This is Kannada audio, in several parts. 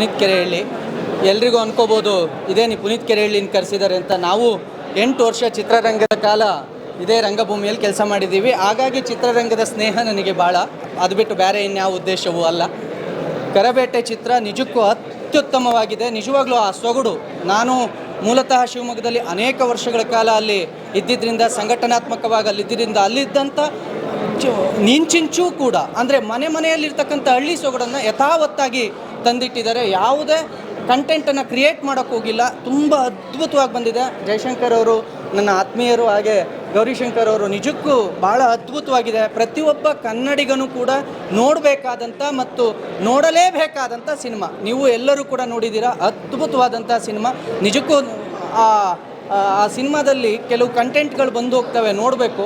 ಪುನೀತ್ ಕೆರೆಹಳ್ಳಿ. ಎಲ್ರಿಗೂ ಅನ್ಕೋಬೋದು ಇದೇನು ಪುನೀತ್ ಕೆರೆಹಳ್ಳಿನ ಕರೆಸಿದ್ದಾರೆ ಅಂತ. ನಾವು ಎಂಟು ವರ್ಷ ಚಿತ್ರರಂಗದ ಕಾಲ ಇದೇ ರಂಗಭೂಮಿಯಲ್ಲಿ ಕೆಲಸ ಮಾಡಿದ್ದೀವಿ. ಹಾಗಾಗಿ ಚಿತ್ರರಂಗದ ಸ್ನೇಹ ನನಗೆ ಭಾಳ. ಅದು ಬಿಟ್ಟು ಬೇರೆ ಇನ್ಯಾವ ಉದ್ದೇಶವೂ ಅಲ್ಲ. ಕರಬೇಟೆ ಚಿತ್ರ ನಿಜಕ್ಕೂ ಅತ್ಯುತ್ತಮವಾಗಿದೆ. ನಿಜವಾಗ್ಲೂ ಆ ಸೊಗಡು ನಾನು ಮೂಲತಃ ಶಿವಮೊಗ್ಗದಲ್ಲಿ ಅನೇಕ ವರ್ಷಗಳ ಕಾಲ ಅಲ್ಲಿ ಇದ್ದಿದ್ದರಿಂದ ಸಂಘಟನಾತ್ಮಕವಾಗಿ ಅಲ್ಲಿದ್ದರಿಂದ ಅಲ್ಲಿದ್ದಂಥ ನಿಂಚಿಂಚೂ ಕೂಡ, ಅಂದರೆ ಮನೆ ಮನೆಯಲ್ಲಿರ್ತಕ್ಕಂಥ ಹಳ್ಳಿ ಸೊಗಡನ್ನು ಯಥಾವತ್ತಾಗಿ ತಂದಿಟ್ಟಿದ್ದಾರೆ. ಯಾವುದೇ ಕಂಟೆಂಟನ್ನು ಕ್ರಿಯೇಟ್ ಮಾಡೋಕ್ಕೆ ಹೋಗಿಲ್ಲ. ತುಂಬ ಅದ್ಭುತವಾಗಿ ಬಂದಿದೆ. ಜಯಶಂಕರ್ ಅವರು ನನ್ನ ಆತ್ಮೀಯರು ಹಾಗೆ ಗೌರಿಶಂಕರ್ ಅವರು ನಿಜಕ್ಕೂ ಭಾಳ ಅದ್ಭುತವಾಗಿದೆ. ಪ್ರತಿಯೊಬ್ಬ ಕನ್ನಡಿಗನೂ ಕೂಡ ನೋಡಬೇಕಾದಂಥ ಮತ್ತು ನೋಡಲೇಬೇಕಾದಂಥ ಸಿನಿಮಾ. ನೀವು ಎಲ್ಲರೂ ಕೂಡ ನೋಡಿದ್ದೀರಾ. ಅದ್ಭುತವಾದಂಥ ಸಿನಿಮಾ. ನಿಜಕ್ಕೂ ಆ ಸಿನಿಮಾದಲ್ಲಿ ಕೆಲವು ಕಂಟೆಂಟ್ಗಳು ಬಂದು ಹೋಗ್ತವೆ ನೋಡಬೇಕು.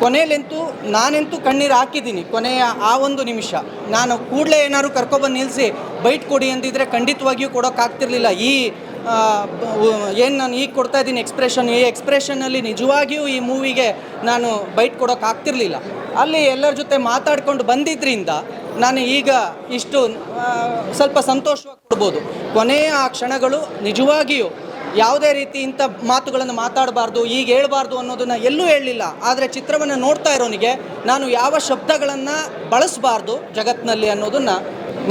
ಕೊನೆಯಲ್ಲಂತೂ ನಾನಂತೂ ಕಣ್ಣೀರು ಹಾಕಿದ್ದೀನಿ. ಕೊನೆಯ ಆ ಒಂದು ನಿಮಿಷ. ನಾನು ಕೂಡಲೇ ಏನಾದ್ರು ಕರ್ಕೊಬಂದು ನಿಲ್ಲಿಸಿ ಬೈಟ್ ಕೊಡಿ ಅಂದಿದ್ರೆ ಖಂಡಿತವಾಗಿಯೂ ಕೊಡೋಕ್ಕಾಗ್ತಿರ್ಲಿಲ್ಲ ಈ ಏನು ನಾನು ಈಗ ಕೊಡ್ತಾ ಇದ್ದೀನಿ ಎಕ್ಸ್ಪ್ರೆಷನ್ ಈ ಎಕ್ಸ್ಪ್ರೆಷನಲ್ಲಿ ನಿಜವಾಗಿಯೂ ಈ ಮೂವಿಗೆ ನಾನು ಬೈಟ್ ಕೊಡೋಕ್ಕಾಗ್ತಿರ್ಲಿಲ್ಲ ಅಲ್ಲಿ ಎಲ್ಲರ ಜೊತೆ ಮಾತಾಡ್ಕೊಂಡು ಬಂದಿದ್ದರಿಂದ ನಾನು ಈಗ ಇಷ್ಟು ಸ್ವಲ್ಪ ಸಂತೋಷವಾಗಿ ಕೊಡ್ಬೋದು. ಕೊನೆಯ ಆ ಕ್ಷಣಗಳು ನಿಜವಾಗಿಯೂ ಯಾವುದೇ ರೀತಿ ಇಂಥ ಮಾತುಗಳನ್ನು ಮಾತಾಡಬಾರ್ದು ಈಗ ಹೇಳಬಾರ್ದು ಅನ್ನೋದನ್ನ ಎಲ್ಲೂ ಹೇಳಲಿಲ್ಲ. ಆದರೆ ಚಿತ್ರವನ್ನು ನೋಡ್ತಾ ಇರೋನಿಗೆ ನಾನು ಯಾವ ಶಬ್ದಗಳನ್ನು ಬಳಸಬಾರ್ದು ಜಗತ್ತಿನಲ್ಲಿ ಅನ್ನೋದನ್ನು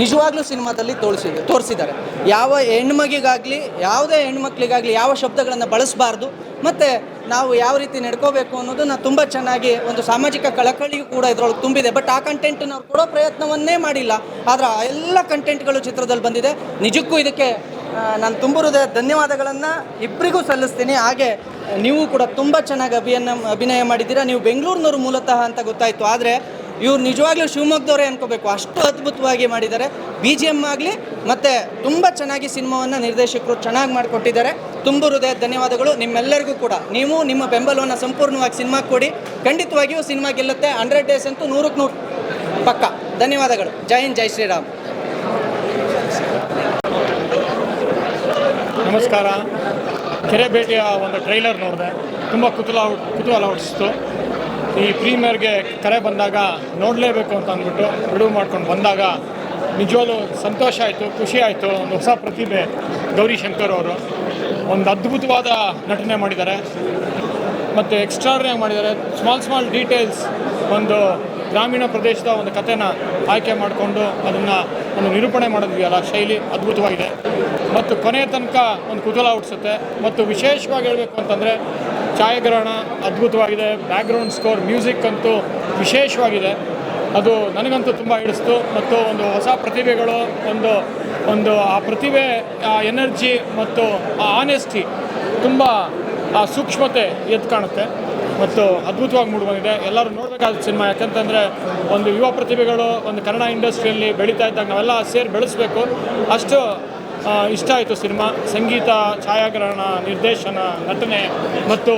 ನಿಜವಾಗ್ಲೂ ಸಿನಿಮಾದಲ್ಲಿ ತೋರಿಸಿದೆ ತೋರಿಸಿದ್ದಾರೆ. ಯಾವ ಹೆಣ್ಮಗಿಗಾಗಲಿ, ಯಾವುದೇ ಹೆಣ್ಮಕ್ಳಿಗಾಗಲಿ ಯಾವ ಶಬ್ದಗಳನ್ನು ಬಳಸಬಾರ್ದು, ಮತ್ತು ನಾವು ಯಾವ ರೀತಿ ನಡ್ಕೋಬೇಕು ಅನ್ನೋದನ್ನು ತುಂಬ ಚೆನ್ನಾಗಿ ಒಂದು ಸಾಮಾಜಿಕ ಕಳಕಳಿಯೂ ಕೂಡ ಇದರೊಳಗೆ ತುಂಬಿದೆ. ಬಟ್ ಆ ಕಂಟೆಂಟನ್ನು ಅವ್ರು ಕೊಡೋ ಪ್ರಯತ್ನವನ್ನೇ ಮಾಡಿಲ್ಲ. ಆದರೆ ಆ ಎಲ್ಲ ಕಂಟೆಂಟ್ಗಳು ಚಿತ್ರದಲ್ಲಿ ಬಂದಿದೆ. ನಿಜಕ್ಕೂ ಇದಕ್ಕೆ ನಾನು ತುಂಬ ಹೃದಯ ಧನ್ಯವಾದಗಳನ್ನು ಇಬ್ಬರಿಗೂ ಸಲ್ಲಿಸ್ತೀನಿ. ಹಾಗೆ, ನೀವು ಕೂಡ ತುಂಬ ಚೆನ್ನಾಗಿ ಅಭಿಯನ್ನ, ಅಭಿನಯ ಮಾಡಿದ್ದೀರಾ. ನೀವು ಬೆಂಗಳೂರಿನವರು ಮೂಲತಃ ಅಂತ ಗೊತ್ತಾಯಿತು. ಆದರೆ, ಇವ್ರು ನಿಜವಾಗ್ಲೂ ಶಿವಮೊಗ್ಗದವರೇ ಅನ್ಕೋಬೇಕು. ಅಷ್ಟು ಅದ್ಭುತವಾಗಿ ಮಾಡಿದ್ದಾರೆ. ಬಿ ಜಿ ಎಂ ಆಗಲಿ, ಮತ್ತು ತುಂಬ ಚೆನ್ನಾಗಿ ಸಿನಿಮಾವನ್ನು ನಿರ್ದೇಶಕರು ಚೆನ್ನಾಗಿ ಮಾಡಿಕೊಟ್ಟಿದ್ದಾರೆ. ತುಂಬ ಹೃದಯ ಧನ್ಯವಾದಗಳು ನಿಮ್ಮೆಲ್ಲರಿಗೂ ಕೂಡ. ನೀವು ನಿಮ್ಮ ಬೆಂಬಲವನ್ನು ಸಂಪೂರ್ಣವಾಗಿ ಸಿನಿಮಾ ಕೊಡಿ. ಖಂಡಿತವಾಗಿಯೂ ಸಿನಿಮಾ ಗೆಲ್ಲುತ್ತೆ. ಹಂಡ್ರೆಡ್ ಡೇಸ್ ಅಂತೂ ನೂರಕ್ಕೆ ನೂರು. ಪಕ್ಕ. ಧನ್ಯವಾದಗಳು. ಜೈ ಹಿಂದ್, ಜೈ ಶ್ರೀರಾಮ್. ನಮಸ್ಕಾರ. ಕೆರೆ ಭೇಟಿಯ ಒಂದು ಟ್ರೈಲರ್ ನೋಡಿದೆ. ತುಂಬ ಕುತೂಹಲ ಕುತೂಹಲ ಹುಟ್ಟಿಸ್ತು. ಈ ಪ್ರೀಮಿಯರ್ಗೆ ಕರೆ ಬಂದಾಗ ನೋಡಲೇಬೇಕು ಅಂತ ಅಂದ್ಬಿಟ್ಟು ಬಿಡುವು ಮಾಡ್ಕೊಂಡು ಬಂದಾಗ ನಿಜವಾಗ್ಲೂ ಸಂತೋಷ ಆಯಿತು, ಖುಷಿ ಆಯಿತು, ಒಂದು ಹೊಸ ಪ್ರತಿಭೆ ಗೌರಿ ಶಂಕರ್ ಅವರು. ಒಂದು ಅದ್ಭುತವಾದ ನಟನೆ ಮಾಡಿದ್ದಾರೆ. ಮತ್ತು ಎಕ್ಸ್ಟ್ರಾರ್ಡಿನಾಗಿ ಮಾಡಿದ್ದಾರೆ. ಸ್ಮಾಲ್ ಸ್ಮಾಲ್ ಡೀಟೇಲ್ಸ್ ಒಂದು ಗ್ರಾಮೀಣ ಪ್ರದೇಶದ ಒಂದು ಕಥೆನ ಆಯ್ಕೆ ಮಾಡಿಕೊಂಡು ಅದನ್ನು ಒಂದು ನಿರೂಪಣೆ ಮಾಡೋದಿದೆಯಲ್ಲ ಶೈಲಿ ಅದ್ಭುತವಾಗಿದೆ. ಮತ್ತು ಕೊನೆಯ ತನಕ ಒಂದು ಕುತೂಹಲ ಹುಟ್ಟಿಸುತ್ತೆ. ಮತ್ತು ವಿಶೇಷವಾಗಿ ಹೇಳಬೇಕು ಅಂತಂದರೆ, ಛಾಯಾಗ್ರಹಣ ಅದ್ಭುತವಾಗಿದೆ. ಬ್ಯಾಕ್ಗ್ರೌಂಡ್ ಸ್ಕೋರ್ ಮ್ಯೂಸಿಕ್ ಅಂತೂ ವಿಶೇಷವಾಗಿದೆ. ಅದು ನನಗಂತೂ ತುಂಬ ಹಿಡಿಸ್ತು. ಮತ್ತು ಒಂದು ಹೊಸ ಪ್ರತಿಭೆಗಳು, ಒಂದು ಒಂದು ಆ ಪ್ರತಿಭೆ, ಆ ಎನರ್ಜಿ ಮತ್ತು ಆ ಆನೆಸ್ಟಿ ತುಂಬ, ಆ ಸೂಕ್ಷ್ಮತೆ ಎದ್ದು ಕಾಣುತ್ತೆ. ಮತ್ತು ಅದ್ಭುತವಾಗಿ ಮೂಡಿ ಬಂದಿದೆ ಎಲ್ಲರೂ ನೋಡಬೇಕಾದ ಸಿನಿಮಾ. ಯಾಕಂತಂದರೆ, ಒಂದು ಯುವ ಪ್ರತಿಭೆಗಳು, ಒಂದು ಕನ್ನಡ ಇಂಡಸ್ಟ್ರಿಯಲ್ಲಿ ಬೆಳೀತಾ ಇದ್ದಾಗ ನಾವೆಲ್ಲ ಸೇರಿ ಬೆಳೆಸಬೇಕು. ಅಷ್ಟು ಇಷ್ಟ ಆಯಿತು ಸಿನಿಮಾ. ಸಂಗೀತ ಛಾಯಾಗ್ರಹಣ ನಿರ್ದೇಶನ ನಟನೆ ಮತ್ತು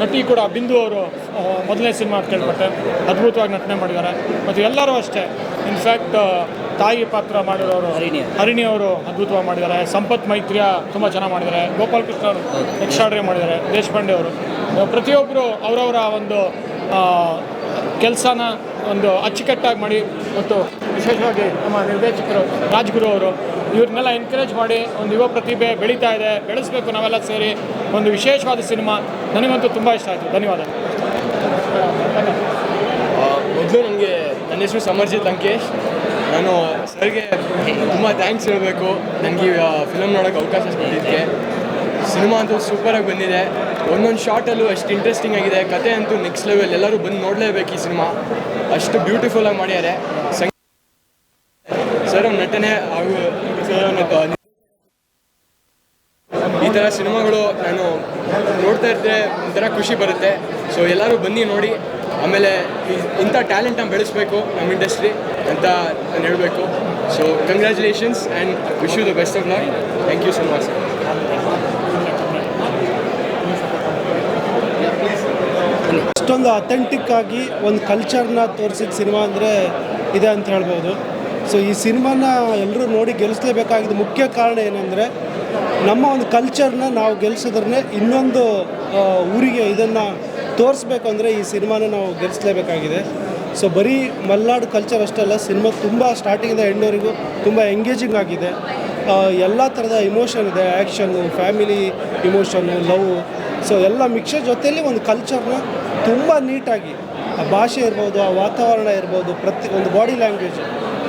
ನಟಿ ಕೂಡ ಬಿಂದು ಅವರು ಮೊದಲನೇ ಸಿನಿಮಾ ಅಂತ ಕೇಳ್ಪಟ್ಟೆ. ಅದ್ಭುತವಾಗಿ ನಟನೆ ಮಾಡಿದ್ದಾರೆ. ಮತ್ತು ಎಲ್ಲರೂ ಅಷ್ಟೇ. ಇನ್ಫ್ಯಾಕ್ಟ್ ತಾಯಿ ಪಾತ್ರ ಮಾಡಿರೋರು ಹರಿಣಿ. ಹರಿಣಿ ಅವರು ಅದ್ಭುತವಾಗಿ ಮಾಡಿದ್ದಾರೆ. ಸಂಪತ್ ಮೈತ್ರಿಯ ತುಂಬ ಚೆನ್ನಾಗಿ ಮಾಡಿದ್ದಾರೆ. ಗೋಪಾಲ್ ಕೃಷ್ಣ ಅವರು ಎಕ್ಸ್ಟ್ರಾಡ್ರಿ ಮಾಡಿದ್ದಾರೆ. ದೇಶಪಾಂಡೆ ಅವರು. ಪ್ರತಿಯೊಬ್ಬರು ಅವರವರ ಒಂದು ಕೆಲಸನ ಒಂದು ಅಚ್ಚುಕಟ್ಟಾಗಿ ಮಾಡಿ ಮತ್ತು ವಿಶೇಷವಾಗಿ ನಮ್ಮ ನಿರ್ದೇಶಕರು ರಾಜ್ಗುರು ಅವರು. ಇವ್ರನ್ನೆಲ್ಲ ಎನ್ಕರೇಜ್ ಮಾಡಿ ಒಂದು ಯುವ ಪ್ರತಿಭೆ ಬೆಳೀತಾ ಇದೆ, ಬೆಳೆಸಬೇಕು ನಾವೆಲ್ಲ ಸೇರಿ ಒಂದು ವಿಶೇಷವಾದ ಸಿನಿಮಾ ನನಗಂತೂ ತುಂಬ ಇಷ್ಟ ಆಯಿತು. ಧನ್ಯವಾದ ಮೊದಲು ನನಗೆ ನನ್ನ ಹೆಸರು ಸಮರ್ಜಿತ್ ಲಂಕೇಶ್. ನಾನು ಸರ್ಗೆ ತುಂಬ ಥ್ಯಾಂಕ್ಸ್ ಹೇಳಬೇಕು. ನನಗೆ ಫಿಲಮ್ ನೋಡೋಕೆ ಅವಕಾಶ ಕೊಟ್ಟಿದ್ದಕ್ಕೆ. ಸಿನಿಮಾ ಅಂತೂ ಸೂಪರಾಗಿ ಬಂದಿದೆ. ಒಂದೊಂದು ಶಾರ್ಟಲ್ಲೂ ಅಷ್ಟು ಇಂಟ್ರೆಸ್ಟಿಂಗ್ ಆಗಿದೆ. ಕತೆ ಅಂತೂ ನೆಕ್ಸ್ಟ್ ಲೆವೆಲ್ ಎಲ್ಲರೂ ಬಂದು ನೋಡಲೇಬೇಕು ಈ ಸಿನಿಮಾ. ಅಷ್ಟು ಬ್ಯೂಟಿಫುಲ್ಲಾಗಿ ಮಾಡ್ಯಾರೆ ಸಂಗೀತ ಸರ್ ಅವ್ರ ನಟನೆ ಹಾಗೂ ಸರ್ ಅವ್ರ ಈ ಥರ ಸಿನಿಮಾಗಳು ನಾನು ನೋಡ್ತಾ ಇರ್ತೇನೆ ಒಂಥರ ಖುಷಿ ಬರುತ್ತೆ. ಸೊ ಎಲ್ಲರೂ ಬನ್ನಿ ನೋಡಿ. ಆಮೇಲೆ ಇಂಥ ಟ್ಯಾಲೆಂಟನ್ನು ಬೆಳೆಸಬೇಕು ನಮ್ಮ ಇಂಡಸ್ಟ್ರಿ ಅಂತ ನಾನು ಹೇಳಬೇಕು. So congratulations and wish you the best of luck thank you so much sir ಅಷ್ಟೊಂದು ಅಥೆಂಟಿಕ್ ಆಗಿ ಒಂದು ಕಲ್ಚರ್ನ ತೋರಿಸಿದ ಸಿನಿಮಾ ಅಂದರೆ ಇದೆ ಅಂತ ಹೇಳ್ಬೋದು. ಸೊ ಈ ಸಿನಿಮಾನ ಎಲ್ಲರೂ ನೋಡಿ ಗೆಲ್ಲಿಸ್ಲೇಬೇಕಾಗಿದ್ದು ಮುಖ್ಯ ಕಾರಣ ಏನಂದರೆ ನಮ್ಮ ಒಂದು ಕಲ್ಚರ್ನ ನಾವು ಗೆಲ್ಸಿದ್ರೆ ಇನ್ನೊಂದು ಊರಿಗೆ ಇದನ್ನು ತೋರಿಸ್ಬೇಕಂದ್ರೆ ಈ ಸಿನಿಮಾನ ನಾವು ಗೆಲ್ಲಿಸ್ಲೇಬೇಕಾಗಿದೆ ಸೊ ಬರೀ ಮಲೆನಾಡು ಕಲ್ಚರ್ ಅಷ್ಟೇ ಅಲ್ಲ, ಸಿನಿಮಾ ತುಂಬ ಸ್ಟಾರ್ಟಿಂಗಿಂದ ಎಂಡವರೆಗೂ ತುಂಬ ಎಂಗೇಜಿಂಗ್ ಆಗಿದೆ. ಎಲ್ಲ ಥರದ ಇಮೋಷನ್ ಇದೆ ಆ್ಯಕ್ಷನ್ನು ಫ್ಯಾಮಿಲಿ ಇಮೋಷನ್ನು ಲವ್ ಸೊ ಎಲ್ಲ ಮಿಕ್ಸರ್ ಜೊತೆಯಲ್ಲಿ ಒಂದು ಕಲ್ಚರ್ನ ತುಂಬ ನೀಟಾಗಿ ಆ ಭಾಷೆ ಇರ್ಬೋದು, ಆ ವಾತಾವರಣ ಇರ್ಬೋದು, ಪ್ರತಿ ಒಂದು ಬಾಡಿ ಲ್ಯಾಂಗ್ವೇಜ್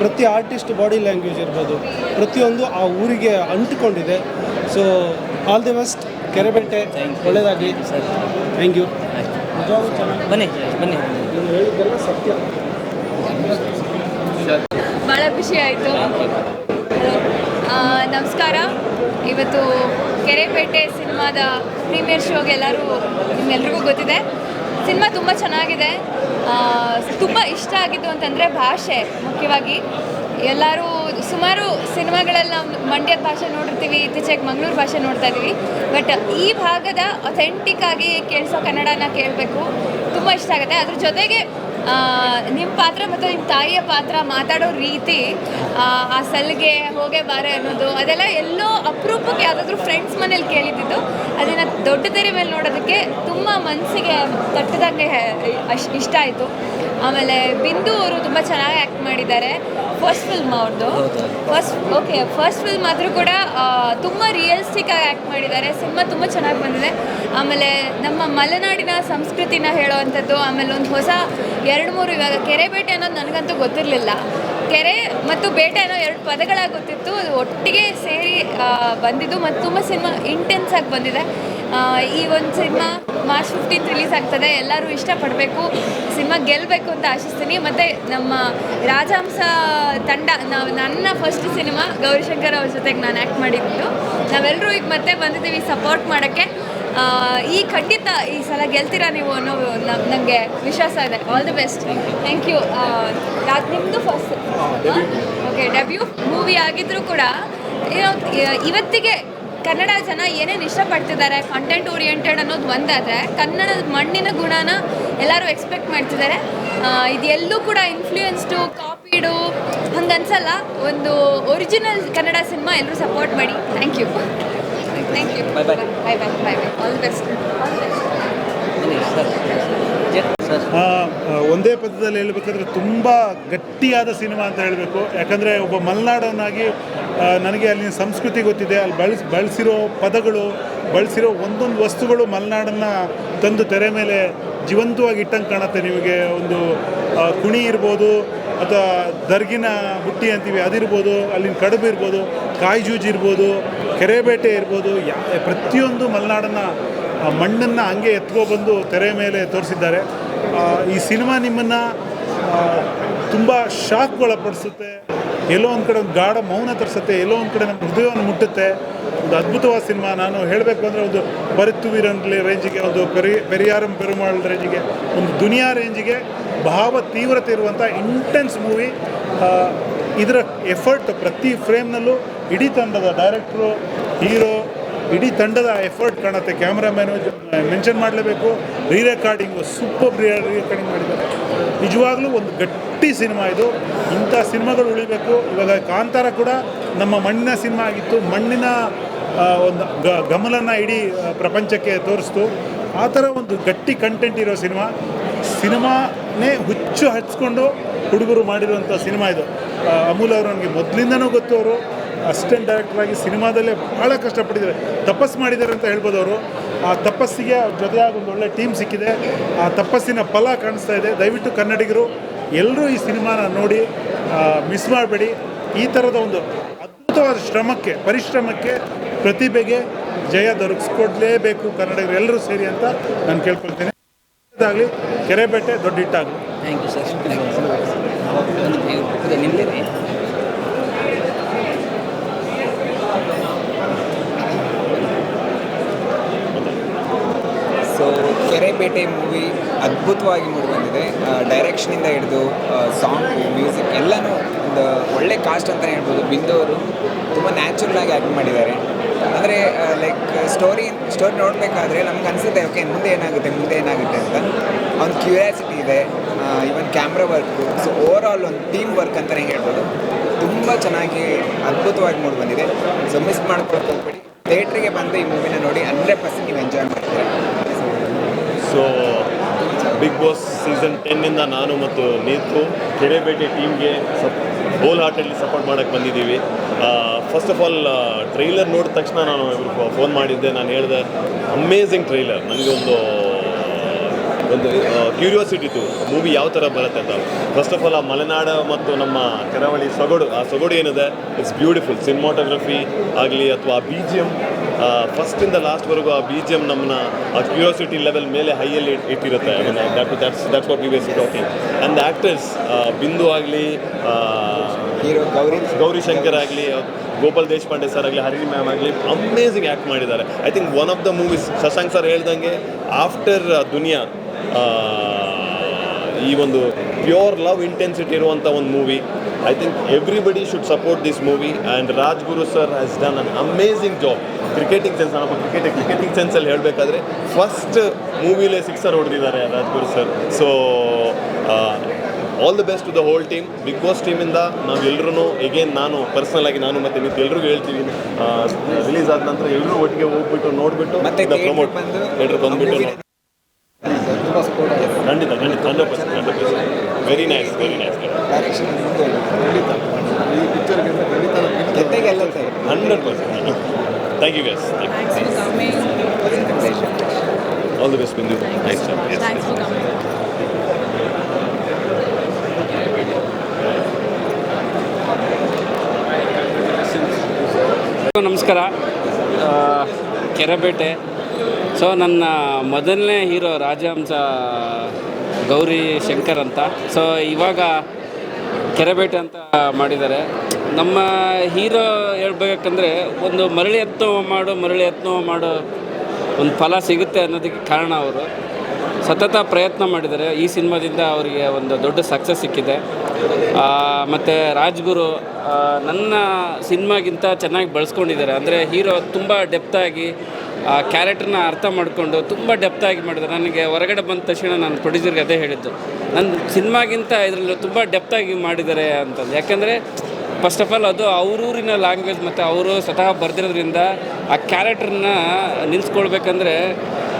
ಪ್ರತಿ ಆರ್ಟಿಸ್ಟ್ ಬಾಡಿ ಲ್ಯಾಂಗ್ವೇಜ್ ಇರ್ಬೋದು ಪ್ರತಿಯೊಂದು ಆ ಊರಿಗೆ ಅಂಟಿಕೊಂಡಿದೆ. So all the best Kerebete ಒಳ್ಳೆಯದಾಗಿ ಸರ್ ಥ್ಯಾಂಕ್ ಯು ಬನ್ನಿ ಬನ್ನಿ. ಸತ್ಯ ಭಾಳ ಖುಷಿ ಆಯಿತು. ನಮಸ್ಕಾರ. ಇವತ್ತು ಕೆರೆಪೇಟೆ ಸಿನಿಮಾದ ಪ್ರೀಮಿಯರ್ ಶೋಗೆ ಎಲ್ಲರೂ ನಿಮ್ಮೆಲ್ರಿಗೂ ಗೊತ್ತಿದೆ. ಸಿನಿಮಾ ತುಂಬ ಚೆನ್ನಾಗಿದೆ. ತುಂಬ ಇಷ್ಟ ಆಗಿದ್ದು ಅಂತಂದರೆ ಭಾಷೆ, ಮುಖ್ಯವಾಗಿ ಎಲ್ಲರೂ ಸುಮಾರು ಸಿನಿಮಾಗಳಲ್ಲಿ ನಾವು ಮಂಡ್ಯದ ಭಾಷೆ ನೋಡಿರ್ತೀವಿ, ಇತ್ತೀಚೆಗೆ ಮಂಗಳೂರು ಭಾಷೆ ನೋಡ್ತಾ ಇದ್ದೀವಿ. ಬಟ್ ಈ ಭಾಗದ ಅಥೆಂಟಿಕ್ ಆಗಿ ಕೇಳಿಸೋ ಕನ್ನಡನ ಕೇಳಬೇಕು, ತುಂಬ ಇಷ್ಟ ಆಗುತ್ತೆ. ಅದ್ರ ಜೊತೆಗೆ ನಿಮ್ಮ ಪಾತ್ರ ಮತ್ತು ನಿಮ್ಮ ತಾಯಿಯ ಪಾತ್ರ ಮಾತಾಡೋ ರೀತಿ ಆ, ಸಲಿಗೆ ಹೋಗೆ ಬಾರೆ ಅನ್ನೋದು ಅದೆಲ್ಲ ಎಲ್ಲೋ ಅಪರೂಪಕ್ಕೆ ಯಾವುದಾದ್ರೂ ಫ್ರೆಂಡ್ಸ್ ಮನೇಲಿ ಕೇಳಿದ್ದು ಅದನ್ನು ದೊಡ್ಡ ತೆರೆ ಮೇಲೆ ನೋಡೋದಕ್ಕೆ ತುಂಬ ಮನಸ್ಸಿಗೆ ತಟ್ಟದಂಗೆ ಅಷ್ಟು ಇಷ್ಟ ಆಯಿತು. ಆಮೇಲೆ ಬಿಂದು ಅವರು ತುಂಬ ಚೆನ್ನಾಗಿ ಆ್ಯಕ್ಟ್ ಮಾಡಿದ್ದಾರೆ. ಫಸ್ಟ್ ಫಿಲ್ಮ್ ಅವ್ರದ್ದು ಫಸ್ಟ್ ಓಕೆ ಫಸ್ಟ್ ಫಿಲ್ಮ್ ಆದರೂ ಕೂಡ ತುಂಬ ರಿಯಲಿಸ್ಟಿಕ್ ಆಗಿ ಆ್ಯಕ್ಟ್ ಮಾಡಿದ್ದಾರೆ. ಸಿನಿಮಾ ತುಂಬ ಚೆನ್ನಾಗಿ ಬಂದಿದೆ. ಆಮೇಲೆ ನಮ್ಮ ಮಲೆನಾಡಿನ ಸಂಸ್ಕೃತಿನ ಹೇಳೋವಂಥದ್ದು ಆಮೇಲೆ ಒಂದು ಹೊಸ ಎರಡು ಮೂರು ಇವಾಗ ಕೆರೆ ಬೇಟೆ ಅನ್ನೋದು ನನಗಂತೂ ಗೊತ್ತಿರಲಿಲ್ಲ. ಕೆರೆ ಮತ್ತು ಬೇಟೆ ಅನ್ನೋ ಎರಡು ಪದಗಳಾಗಿ ಗೊತ್ತಿತ್ತು. ಅದು ಒಟ್ಟಿಗೆ ಸೇರಿ ಬಂದಿದ್ದು ಮತ್ತು ತುಂಬ ಸಿನಿಮಾ ಇಂಟೆನ್ಸ್ ಆಗಿ ಬಂದಿದೆ. ಈ ಒಂದು ಸಿನಿಮಾ ಮಾರ್ಚ್ ಫಿಫ್ಟೀನ್ತ್ ರಿಲೀಸ್ ಆಗ್ತದೆ. ಎಲ್ಲರೂ ಇಷ್ಟಪಡಬೇಕು. ಸಿನಿಮಾ ಗೆಲ್ಲಬೇಕು ಅಂತ ಆಶಿಸ್ತೀನಿ. ಮತ್ತು ನಮ್ಮ ರಾಜಹಂಸ ತಂಡ ನಾವು ನನ್ನ ಫಸ್ಟ್ ಸಿನಿಮಾ ಗೌರಿಶಂಕರ್ ಅವ್ರ ಜೊತೆಗೆ ನಾನು ಆ್ಯಕ್ಟ್ ಮಾಡಿದ್ದು. ನಾವೆಲ್ಲರೂ ಈಗ ಮತ್ತೆ ಬಂದಿದ್ದೀವಿ ಸಪೋರ್ಟ್ ಮಾಡೋಕ್ಕೆ. ಈ ಖಂಡಿತ ಈ ಸಲ ಗೆಲ್ತೀರಾ ನೀವು ಅನ್ನೋ ನನಗೆ ವಿಶ್ವಾಸ ಇದೆ. All the best thank you ರಾತ್ ನಿಮ್ಮದು ಫಸ್ಟ್ ಓಕೆ ಡೆಬ್ಯೂ ಮೂವಿ ಆಗಿದ್ದರೂ ಕೂಡ ಇವತ್ತಿಗೆ ಕನ್ನಡ ಜನ ಏನೇನು ಇಷ್ಟಪಡ್ತಿದ್ದಾರೆ ಕಂಟೆಂಟ್ ಓರಿಯೆಂಟೆಡ್ ಅನ್ನೋದು ಒಂದಾದರೆ ಕನ್ನಡದ ಮಣ್ಣಿನ ಗುಣನ ಎಲ್ಲರೂ ಎಕ್ಸ್ಪೆಕ್ಟ್ ಮಾಡ್ತಿದ್ದಾರೆ. ಇದೆಲ್ಲೂ ಇದು ಎಲ್ಲೂ ಕೂಡ ಇನ್ಫ್ಲೂಯೆನ್ಸ್ಡು ಕಾಪಿಡು ಹಂಗನ್ಸಲ್ಲ ಒಂದು ಒರಿಜಿನಲ್ ಕನ್ನಡ ಸಿನಿಮಾ ಎಲ್ಲರೂ ಸಪೋರ್ಟ್ ಮಾಡಿ. Thank you thank you bye bye bye bye bye bye all best all ಒಂದೇ ಪದದಲ್ಲಿ ಹೇಳಬೇಕಾದ್ರೆ ತುಂಬ ಗಟ್ಟಿಯಾದ ಸಿನಿಮಾ ಅಂತ ಹೇಳಬೇಕು. ಯಾಕಂದರೆ ಒಬ್ಬ ಮಲೆನಾಡವನಾಗಿ ನನಗೆ ಅಲ್ಲಿನ ಸಂಸ್ಕೃತಿ ಗೊತ್ತಿದೆ. ಅಲ್ಲಿ ಬಳಸ್, ಬಳಸಿರೋ ಪದಗಳು, ಬಳಸಿರೋ ಒಂದೊಂದು ವಸ್ತುಗಳು ಮಲೆನಾಡನ್ನು ತಂದು ತೆರೆ ಮೇಲೆ ಜೀವಂತವಾಗಿ ಇಟ್ಟಂಗೆ ಕಾಣುತ್ತೆ. ನಿಮಗೆ ಒಂದು ಕುಣಿ ಇರ್ಬೋದು, ಅಥವಾ ದರ್ಗಿನ ಬುಟ್ಟಿ ಅಂತೀವಿ, ಅದಿರ್ಬೋದು, ಅಲ್ಲಿನ ಕಡುಬು ಇರ್ಬೋದು ಕಾಯಿ ಜೂಜ್ ಇರ್ಬೋದು, ಕೆರೆಬೇಟೆ ಇರ್ಬೋದು, ಯಾ, ಪ್ರತಿಯೊಂದು ಮಲೆನಾಡನ್ನು ಮಣ್ಣನ್ನು ಹಂಗೆ ಎತ್ಕೊಬಂದು ತೆರೆ ಮೇಲೆ ತೋರಿಸಿದ್ದಾರೆ. ಈ ಸಿನಿಮಾ ನಿಮ್ಮನ್ನು ತುಂಬ ಶಾಕ್ ಒಳಪಡಿಸುತ್ತೆ ಎಲ್ಲೋ ಒಂದು ಕಡೆ ಒಂದು ಗಾಢ ಮೌನ ತರಿಸುತ್ತೆ, ಎಲ್ಲೋ ಒಂದು ಕಡೆ ನಮ್ಮ ಹೃದಯವನ್ನು ಮುಟ್ಟುತ್ತೆ. ಒಂದು ಅದ್ಭುತವಾದ ಸಿನಿಮಾ, ನಾನು ಹೇಳಬೇಕು ಅಂದರೆ ಒಂದು ಬರಿತು ವೀರನ್ಲಿ ರೇಂಜಿಗೆ, ಒಂದು ಪೆರಿ ಪೆರಿಯಾರಂ ಪೆರುಮಾಳ್ ರೇಂಜಿಗೆ, ಒಂದು ದುನಿಯಾ ರೇಂಜಿಗೆ ಭಾವ ತೀವ್ರತೆ ಇರುವಂಥ ಇಂಟೆನ್ಸ್ ಮೂವಿ ಇದರ ಎಫರ್ಟ್ ಪ್ರತಿ ಫ್ರೇಮ್ನಲ್ಲೂ ಇಡೀ ತಂಡದ ಡೈರೆಕ್ಟ್ರು ಹೀರೋ ಇಡೀ ತಂಡದ ಎಫರ್ಟ್ ಕಾಣುತ್ತೆ. ಕ್ಯಾಮ್ರಾಮ್ಯಾನು ಮೆನ್ಷನ್ ಮಾಡಲೇಬೇಕು. ರೀ ರೆಕಾರ್ಡಿಂಗು ಸೂಪರ್ ರೀ ರೆಕಾರ್ಡಿಂಗ್ ಮಾಡಿದ್ದಾರೆ. ನಿಜವಾಗ್ಲೂ ಒಂದು ಗಟ್ಟಿ ಸಿನಿಮಾ ಇದು. ಇಂಥ ಸಿನಿಮಾಗಳು ಉಳಿಬೇಕು. ಇವಾಗ ಕಾಂತಾರ ಕೂಡ ನಮ್ಮ ಮಣ್ಣಿನ ಸಿನಿಮಾ ಆಗಿತ್ತು. ಮಣ್ಣಿನ ಒಂದು ಗ, ಗಮಲನ್ನು ಇಡೀ ಪ್ರಪಂಚಕ್ಕೆ ತೋರಿಸ್ತು. ಆ ಥರ ಒಂದು ಗಟ್ಟಿ ಕಂಟೆಂಟ್ ಇರೋ ಸಿನಿಮಾ. ಸಿನಿಮಾನೇ ಹುಚ್ಚು ಹಚ್ಕೊಂಡು ಹುಡುಗರು ಮಾಡಿರುವಂಥ ಸಿನಿಮಾ ಇದು. ಅಮೂಲ್ ಅವರು ನನಗೆ ಮೊದಲಿಂದನೂ ಗೊತ್ತು ಅವರು. ಅಸಿಸ್ಟೆಂಟ್ ಡೈರೆಕ್ಟರಾಗಿ ಸಿನಿಮಾದಲ್ಲೇ ಭಾಳ ಕಷ್ಟಪಟ್ಟಿದ್ದಾರೆ. ತಪಸ್ಸು ಮಾಡಿದ್ದಾರೆ ಅಂತ ಹೇಳ್ಬೋದು ಅವರು. ಆ ತಪಸ್ಸಿಗೆ ಅವ್ರ ಜೊತೆಯಾಗಿ ಒಂದು ಒಳ್ಳೆ ಟೀಮ್ ಸಿಕ್ಕಿದೆ. ಆ ತಪಸ್ಸಿನ ಫಲ ಕಾಣಿಸ್ತಾ ಇದೆ. ದಯವಿಟ್ಟು ಕನ್ನಡಿಗರು ಎಲ್ಲರೂ ಈ ಸಿನಿಮಾನ ನೋಡಿ ಮಿಸ್ ಮಾಡಬೇಡಿ. ಈ ಥರದ ಒಂದು ಅದ್ಭುತವಾದ ಶ್ರಮಕ್ಕೆ, ಪರಿಶ್ರಮಕ್ಕೆ ಪ್ರತಿಭೆಗೆ ಜಯ ದೊರಕಿಸ್ಕೊಡ್ಲೇಬೇಕು ಕನ್ನಡಿಗರು ಎಲ್ಲರೂ ಸೇರಿ ಅಂತ ನಾನು ಕೇಳ್ಕೊಳ್ತೇನೆ. ಇದಾಗಲಿ ದೊಡ್ಡ ಹಿಟ್ಟಾಗಲಿ ಥ್ಯಾಂಕ್ ಯು ಸರ್ ನಿಮ್ಮದೇ ಸೊ ಕೆರೆಬೇಟೆ ಮೂವಿ ಅದ್ಭುತವಾಗಿ ಮೂಡಿಬಂದಿದೆ. ಡೈರೆಕ್ಷನಿಂದ ಹಿಡಿದು ಸಾಂಗ್ ಮ್ಯೂಸಿಕ್ ಎಲ್ಲನೂ ಒಂದು ಒಳ್ಳೆ ಕಾಸ್ಟ್ ಅಂತಲೇ ಹೇಳ್ಬೋದು. ಬಿಂದು ಅವರು ತುಂಬ ನ್ಯಾಚುರಲ್ ಆಗಿ ಆ್ಯಕ್ಟ್ ಮಾಡಿದ್ದಾರೆ. ಅಂದರೆ ಲೈಕ್ ಸ್ಟೋರಿ ಸ್ಟೋರಿ ನೋಡಬೇಕಾದ್ರೆ ನಮ್ಗೆ ಅನಿಸುತ್ತೆ ಓಕೆ ಮುಂದೆ ಏನಾಗುತ್ತೆ ಮುಂದೆ ಏನಾಗುತ್ತೆ ಅಂತ. ಅವ್ನ ಕ್ಯೂರಿಯಾಸಿಟಿ ಇದೆ even camera work so overall ಒಂದು ಟೀಮ್ ವರ್ಕ್ ಅಂತಲೇ ಹೇಳ್ಬೋದು. ತುಂಬ ಚೆನ್ನಾಗಿ ಅದ್ಭುತವಾಗಿ ಮೂಡಿ ಬಂದಿದೆ ಸೊ ಮಿಸ್ ಮಾಡ್ಕೊಳಕ್ಕೆ ಹೋಗ್ಬೇಡಿ ಥಿಯೇಟ್ರಿಗೆ ಬಂದು ಈ ಮೂವಿನ ನೋಡಿ ಹಂಡ್ರೆಡ್ ಪರ್ಸೆಂಟ್ ನೀವು ಎಂಜಾಯ್ ಮಾಡ್ತೀರಾ. ಸೊ ಬಿಗ್ ಬಾಸ್ ಸೀಸನ್ ಟೆನ್ನಿಂದ ನಾನು ಮತ್ತು ನೀತು ಕೆರೆಬೇಟೆ ಟೀಮ್ಗೆ ಸಪ್ ಹೋಲ್ ಹಾರ್ಟಲ್ಲಿ ಸಪೋರ್ಟ್ ಮಾಡೋಕ್ಕೆ ಬಂದಿದ್ದೀವಿ. ಫಸ್ಟ್ ಆಫ್ ಆಲ್ ಟ್ರೈಲರ್ ನೋಡಿದ ತಕ್ಷಣ ನಾನು ಫೋನ್ ಮಾಡಿದ್ದೆ. ನಾನು ಹೇಳಿದೆ ಅಮೇಝಿಂಗ್ ಟ್ರೈಲರ್ ನನಗೆ ಒಂದು ಒಂದು ಕ್ಯೂರಿಯಾಸಿಟಿ ಇತ್ತು. ಮೂವಿ ಯಾವ ಥರ ಬರುತ್ತೆ ಅಂತ. ಫಸ್ಟ್ ಆಫ್ ಆಲ್ ಆ ಮಲೆನಾಡ ಮತ್ತು ನಮ್ಮ ಕರಾವಳಿ ಸೊಗಡು, ಆ ಸೊಗಡು ಏನಿದೆ? ಇಟ್ಸ್ ಬ್ಯೂಟಿಫುಲ್ ಸಿನಿಮಾಟೋಗ್ರಫಿ ಆಗಲಿ ಅಥವಾ ಬಿ ಜಿ ಎಂ ಫಸ್ಟಿಂದ ಲಾಸ್ಟ್ವರೆಗೂ ಆ ಬಿ ಜಿ ಎಂ ನಮ್ಮನ್ನ ಆ ಕ್ಯೂರಿಯಾಸಿಟಿ ಲೆವೆಲ್ ಮೇಲೆ ಹೈಯಲ್ಲಿ ಇಟ್ಟಿರುತ್ತೆ. That that's that's what we talking and actors Bindu ಆಗಲಿ ಹೀರೋ ಗೌರಿ ಗೌರಿ ಶಂಕರ್ ಆಗಲಿ ಗೋಪಾಲ್ ದೇಶಪಾಂಡೆ ಸರ್ ಆಗಲಿ ಹರಿಣಿ ಮ್ಯಾಮ್ ಆಗಲಿ ಅಮೇಝಿಂಗ್ ಆ್ಯಕ್ಟ್ ಮಾಡಿದ್ದಾರೆ. I think one of the movies Shashank sir ಹೇಳ್ದಂಗೆ ಆಫ್ಟರ್ ದುನಿಯಾ ಈ ಒಂದು ಪ್ಯೂರ್ ಲವ್ ಇಂಟೆನ್ಸಿಟಿ ಇರುವಂಥ ಒಂದು movie I think everybody should support this movie and Rajguru sir has done an amazing job cricketing sense ನಮ್ಮ ಕ್ರಿಕೆಟ್ ಕ್ರಿಕೆಟಿಂಗ್ ಸೆನ್ಸಲ್ಲಿ ಹೇಳಬೇಕಾದ್ರೆ ಫಸ್ಟ್ ಮೂವಿಲೇ ಸಿಕ್ಸರ್ ಹೊಡೆದಿದ್ದಾರೆ Rajguru sir so all the best to the whole team Bigg Boss ಟೀಮಿಂದ ನಾವೆಲ್ಲರೂ ಎಗೇನ್ ನಾನು ಪರ್ಸನಲ್ ಆಗಿ ನಾನು ಮತ್ತೆ ನೀವು ಎಲ್ರಿಗೂ ಹೇಳ್ತೀವಿ ರಿಲೀಸ್ ಆದ ನಂತರ ಎಲ್ಲರೂ ಒಟ್ಟಿಗೆ ಹೋಗ್ಬಿಟ್ಟು ನೋಡ್ಬಿಟ್ಟು ಪ್ರಮೋಟ್ ಥಿಯೇಟರ್ ಬಂದ್ಬಿಟ್ಟು ಖಂಡಿತ ಖಂಡಿತ hundred percent hundred percent very nice very nice direction ಜೊತೆಗೆ sir. Hundred percent thank you guys all the best Bindu nice ನಮಸ್ಕಾರ. ಆ, ಕೆರೆಬೇಟೆ ಸೊ ನನ್ನ ಮೊದಲನೇ ಹೀರೋ ರಾಜಹಂಸ ಗೌರಿ ಶಂಕರ್ ಅಂತ. ಸೊ ಇವಾಗ ಕೆರೆಬೇಟೆ ಅಂತ ಮಾಡಿದ್ದಾರೆ. ನಮ್ಮ ಹೀರೋ ಹೇಳ್ಬೇಕಂದ್ರೆ ಒಂದು ಮರಳಿ ಯತ್ನ ಮಾಡು, ಮರಳಿ ಯತ್ನ ಮಾಡು ಒಂದು ಫಲ ಸಿಗುತ್ತೆ ಅನ್ನೋದಕ್ಕೆ ಕಾರಣ ಅವರು. ಸತತ ಪ್ರಯತ್ನ ಮಾಡಿದ್ದಾರೆ. ಈ ಸಿನಿಮಾದಿಂದ ಅವರಿಗೆ ಒಂದು ದೊಡ್ಡ ಸಕ್ಸಸ್ ಸಿಕ್ಕಿದೆ. ಮತ್ತು ರಾಜ್ಗುರು ನನ್ನ ಸಿನಿಮಾಗಿಂತ ಚೆನ್ನಾಗಿ ಬಳಸ್ಕೊಂಡಿದ್ದಾರೆ. ಅಂದರೆ ಹೀರೋ ತುಂಬ ಡೆಪ್ತಾಗಿ ಆ ಕ್ಯಾರೆಕ್ಟರ್ನ ಅರ್ಥ ಮಾಡಿಕೊಂಡು ತುಂಬ ಡೆಪ್ತಾಗಿ ಮಾಡಿದ್ದಾರೆ ನನಗೆ ಹೊರಗಡೆ ಬಂದ ತಕ್ಷಣ ನಾನು ಪ್ರೊಡ್ಯೂಸರ್ಗೆ ಅದೇ ಹೇಳಿದ್ದು. ನನ್ನ ಸಿನಿಮಾಗಿಂತ ಇದರಲ್ಲಿ ತುಂಬ ಡೆಪ್ತಾಗಿ ಮಾಡಿದ್ದಾರೆ ಅಂತಂದು. ಯಾಕಂದರೆ ಫಸ್ಟ್ ಆಫ್ ಆಲ್ ಅದು ಅವರೂರಿನ ಲ್ಯಾಂಗ್ವೇಜ್ ಮತ್ತು ಅವರು ಸ್ವತಃ ಬರೆದಿರೋದ್ರಿಂದ ಆ ಕ್ಯಾರೆಕ್ಟರ್ನ ನಿಲ್ಲಿಸ್ಕೊಳ್ಬೇಕಂದ್ರೆ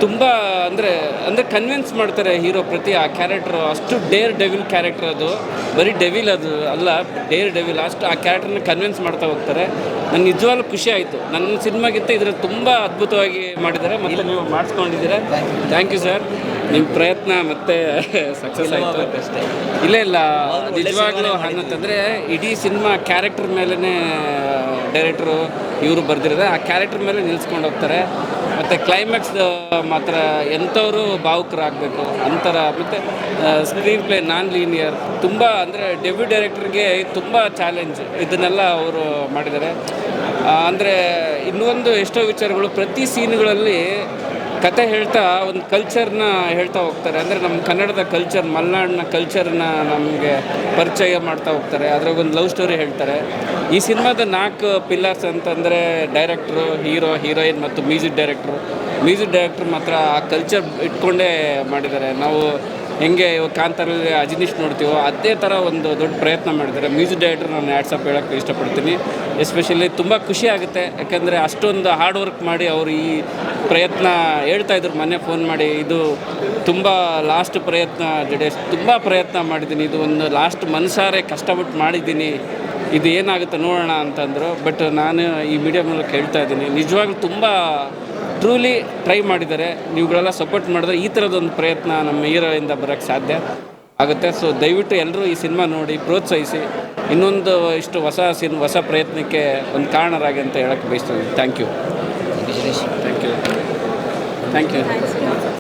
ತುಂಬ ಅಂದರೆ ಅಂದರೆ ಕನ್ವಿನ್ಸ್ ಮಾಡ್ತಾರೆ ಹೀರೋ ಪ್ರತಿ ಆ ಕ್ಯಾರೆಕ್ಟ್ರು ಅಷ್ಟು ಡೇರ್ ಡೆವಿಲ್ ಕ್ಯಾರೆಕ್ಟರ್ ಅದು. ಬರೀ ಡೆವಿಲ್ ಅದು ಅಲ್ಲ ಡೇರ್ ಡೆವಿಲ್ ಅಷ್ಟು ಆ ಕ್ಯಾರೆಕ್ಟರ್ನ ಕನ್ವಿನ್ಸ್ ಮಾಡ್ತಾ ಹೋಗ್ತಾರೆ. ನನಗೆ ನಿಜವಾಗ್ಲೂ ಖುಷಿ ಆಯಿತು. ನನ್ನ ಸಿನಿಮಾಗಿಂತ ಇದರಲ್ಲಿ ತುಂಬ ಅದ್ಭುತವಾಗಿ ಮಾಡಿದ್ದಾರೆ. ಮತ್ತೆ ನೀವು ಮಾಡಿಸ್ಕೊಂಡಿದ್ದೀರಾ? ಥ್ಯಾಂಕ್ ಯು ಸರ್ ನಿಮ್ಮ ಪ್ರಯತ್ನ ಮತ್ತೆ ಸಕ್ಸಸ್ ಆಯಿತು. ಇಲ್ಲ ಇಲ್ಲ. ನಿಜವಾಗ್ಲೂ ಅನ್ನಂತಂದರೆ ಇಡೀ ಸಿನಿಮಾ ಕ್ಯಾರೆಕ್ಟರ್ ಮೇಲೇ ಡೈರೆಕ್ಟ್ರು ಇವರು ಬರೆದಿರೋದು ಆ ಕ್ಯಾರೆಕ್ಟರ್ ಮೇಲೆ ನಿಲ್ಸ್ಕೊಂಡು ಹೋಗ್ತಾರೆ. ಮತ್ತು ಕ್ಲೈಮ್ಯಾಕ್ಸ್ ಮಾತ್ರ ಎಂಥವರು ಭಾವುಕರಾಗಬೇಕು ಅಂತರ. ಮತ್ತು ಸ್ಕ್ರೀನ್ ಪ್ಲೇ ನಾನ್ ಲೀನಿಯರ್ ತುಂಬ ಅಂದರೆ ಡೆಬ್ಯೂ ಡೈರೆಕ್ಟರ್ಗೆ ತುಂಬ ಚಾಲೆಂಜ್ ಇದನ್ನೆಲ್ಲ ಅವರು ಮಾಡಿದ್ದಾರೆ. ಅಂದರೆ ಇನ್ನೊಂದು ಎಷ್ಟೋ ವಿಚಾರಗಳು ಪ್ರತಿ ಸೀನ್ಗಳಲ್ಲಿ ಕತೆ ಹೇಳ್ತಾ ಒಂದು ಕಲ್ಚರ್ನ ಹೇಳ್ತಾ ಹೋಗ್ತಾರೆ. ಅಂದರೆ ನಮ್ಮ ಕನ್ನಡದ ಕಲ್ಚರ್ ಮಲೆನಾಡಿನ ಕಲ್ಚರ್ನ ನಮಗೆ ಪರಿಚಯ ಮಾಡ್ತಾ ಹೋಗ್ತಾರೆ. ಅದ್ರಾಗ ಒಂದು ಲವ್ ಸ್ಟೋರಿ ಹೇಳ್ತಾರೆ. ಈ ಸಿನಿಮಾದ ನಾಲ್ಕು ಪಿಲ್ಲರ್ಸ್ ಅಂತಂದರೆ ಡೈರೆಕ್ಟ್ರು ಹೀರೋ ಹೀರೋಯಿನ್ ಮತ್ತು ಮ್ಯೂಸಿಕ್ ಡೈರೆಕ್ಟ್ರು ಮ್ಯೂಸಿಕ್ ಡೈರೆಕ್ಟ್ರ್ ಮಾತ್ರ ಆ ಕಲ್ಚರ್ ಇಟ್ಕೊಂಡೇ ಮಾಡಿದ್ದಾರೆ. ನಾವು ಹೆಂಗೆ ಇವಾಗ ಕಾಂತಾರಲ್ಲಿ ಅಜಿನೀಶ್ ನೋಡ್ತೀವೋ ಅದೇ ಥರ ಒಂದು ದೊಡ್ಡ ಪ್ರಯತ್ನ ಮಾಡಿದ್ದಾರೆ. ಮ್ಯೂಸಿಕ್ ಡೈರೆಕ್ಟರ್ ನಾನು ಆ್ಯಡ್ಸಪ್ ಹೇಳೋಕ್ಕೆ ಇಷ್ಟಪಡ್ತೀನಿ. ಎಸ್ಪೆಷಲಿ ತುಂಬ ಖುಷಿ ಆಗುತ್ತೆ. ಯಾಕಂದರೆ ಅಷ್ಟೊಂದು ಹಾರ್ಡ್ ವರ್ಕ್ ಮಾಡಿ ಅವರು ಈ ಪ್ರಯತ್ನ ಹೇಳ್ತಾ ಇದ್ರು. ಮೊನ್ನೆ ಫೋನ್ ಮಾಡಿ ಇದು ತುಂಬ ಲಾಸ್ಟ್ ಪ್ರಯತ್ನ, ಜಡೇಶ್, ತುಂಬ ಪ್ರಯತ್ನ ಮಾಡಿದ್ದೀನಿ. ಇದು ಒಂದು ಲಾಸ್ಟ್ ಮನಸಾರೆ ಕಷ್ಟಪಟ್ಟು ಮಾಡಿದ್ದೀನಿ. ಇದು ಏನಾಗುತ್ತೆ ನೋಡೋಣ ಅಂತಂದರು ಬಟ್ ನಾನು ಈ ಮೀಡಿಯಾ ಮೂಲಕ ಹೇಳ್ತಾ ಇದ್ದೀನಿ. ನಿಜವಾಗ್ಲೂ ತುಂಬ ಟ್ರೂಲಿ ಟ್ರೈ ಮಾಡಿದ್ದಾರೆ. ನೀವುಗಳೆಲ್ಲ ಸಪೋರ್ಟ್ ಮಾಡಿದ್ರೆ ಈ ಥರದೊಂದು ಪ್ರಯತ್ನ ನಮ್ಮ ಹೀರೋಯಿಂದ ಬರೋಕ್ಕೆ ಸಾಧ್ಯ ಆಗುತ್ತೆ. ಸೊ ದಯವಿಟ್ಟು ಎಲ್ಲರೂ ಈ ಸಿನಿಮಾ ನೋಡಿ ಪ್ರೋತ್ಸಾಹಿಸಿ. ಇನ್ನೊಂದು ಇಷ್ಟು ಹೊಸ ಸಿನ್ ಹೊಸ ಪ್ರಯತ್ನಕ್ಕೆ ಒಂದು ಕಾರಣರಾಗಿ ಅಂತ ಹೇಳಕ್ಕೆ ಬಯಸ್ತೀನಿ. Thank you thank you thank you